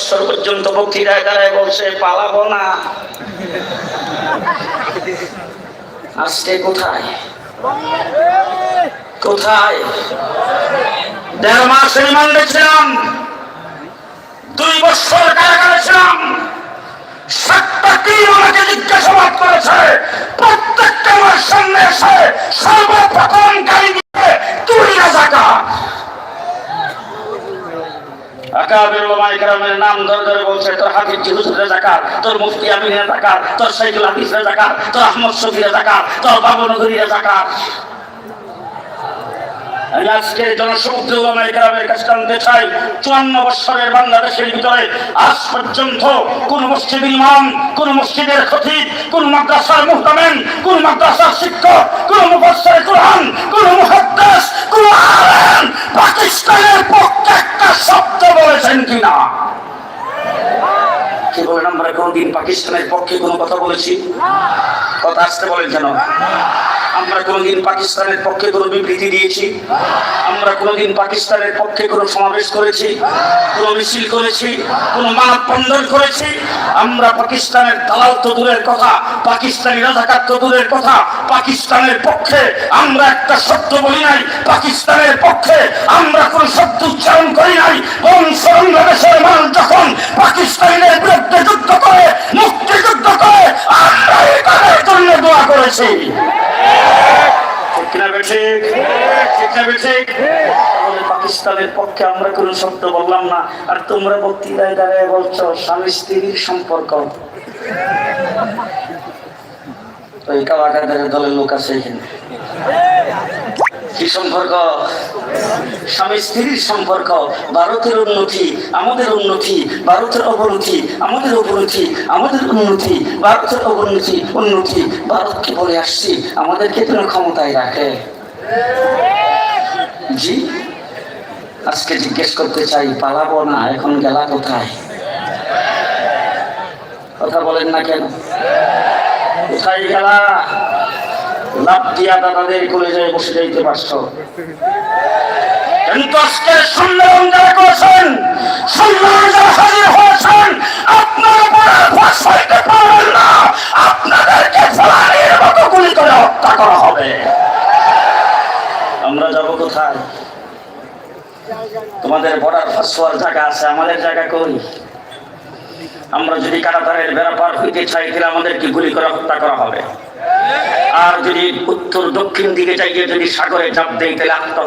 বছর পর্যন্ত বক্তৃতায় দাঁড়ায় বলছে, পালাবো না। আজকে কোথায়? কোথায়? দেড় মাস রিমান্ডে ছিলাম। দুই বছর কারাগারে ছিলাম। জিজ্ঞাসাবাদ করেছে, প্রত্যেকটা আমার সামনে এসে সর্বপ্রথম গাড়ি দিয়ে তুই না জাকা চুয়ান্ন বৎসরের বাংলাদেশের ভিতরে আজ পর্যন্ত কোন মসজিদের ইমাম, কোন মসজিদের খতিব, কোন মাদ্রাসার মুহতামেন কোন মাদ্রাসার শিক্ষক, কোন মুফাসসির কোরআন, কোন কোন পক্ষে একটা শব্দ বলেছেন কিনা কি বলেন আমরা কোনদিন পাকিস্তানের পক্ষে কোনো কথা বলেছি? কথা আসতে বলেন কেন আমরা কোনোদিন পাকিস্তানের পক্ষে কোনো বিবৃতি দিয়েছি? আমরা কোনোদিন পাকিস্তানের পক্ষে কোনো সমাবেশ করেছি? কোনো মিছিল করেছি? কোনো মানববন্ধন করেছি? আমরা পাকিস্তানের দালাল তো দূরের কথা, পাকিস্তানি রাজাকার তো দূরের কথা, পাকিস্তানের পক্ষে আমরা একটা শব্দ বলি নাই, পাকিস্তানের পক্ষে আমরা কোন শব্দ উচ্চারণ তাহলে পাকিস্তানের পক্ষে আমরা কোনো শব্দ বললাম না। আর তোমরা বক্তৃতায় দাঁড়িয়ে বলছো, স্বামী স্ত্রীর সম্পর্ক। তো এই দলের লোক আছে এখানে। কি সম্পর্ক, স্বামী স্ত্রীর সম্পর্ক, ভারতের উন্নতি, আমাদের উন্নতি, ভারতের অবনতি, আমাদের অবনতি, আমাদের উন্নতি, ভারতের অবনতি, উন্নতি। ভারতকে বলে আসছি? আমাদেরকে কোনো ক্ষমতায় রাখে। জি, আজকে জিজ্ঞেস করতে চাই, পালাবো না, এখন গেলা কোথায়? কথা বলেন না কেন? কোথায় গেলা? দিয়া দাদাদের করেছেন গুলি করে হত্যা করা হবে। আমরা যাব কোথায়? তোমাদের বর্ডার ফাঁসোয়ার জায়গা আছে, আমাদের জায়গা কই? আমরা যদি কারাগারের বেড়া পার হইতে চাই, তাহলে আমাদেরকে গুলি করে হত্যা করা হবে। আর যদি উত্তর দক্ষিণ দিকে যাইয়ে যদি সাগরে চাপ দেয় তাহলে আত্ম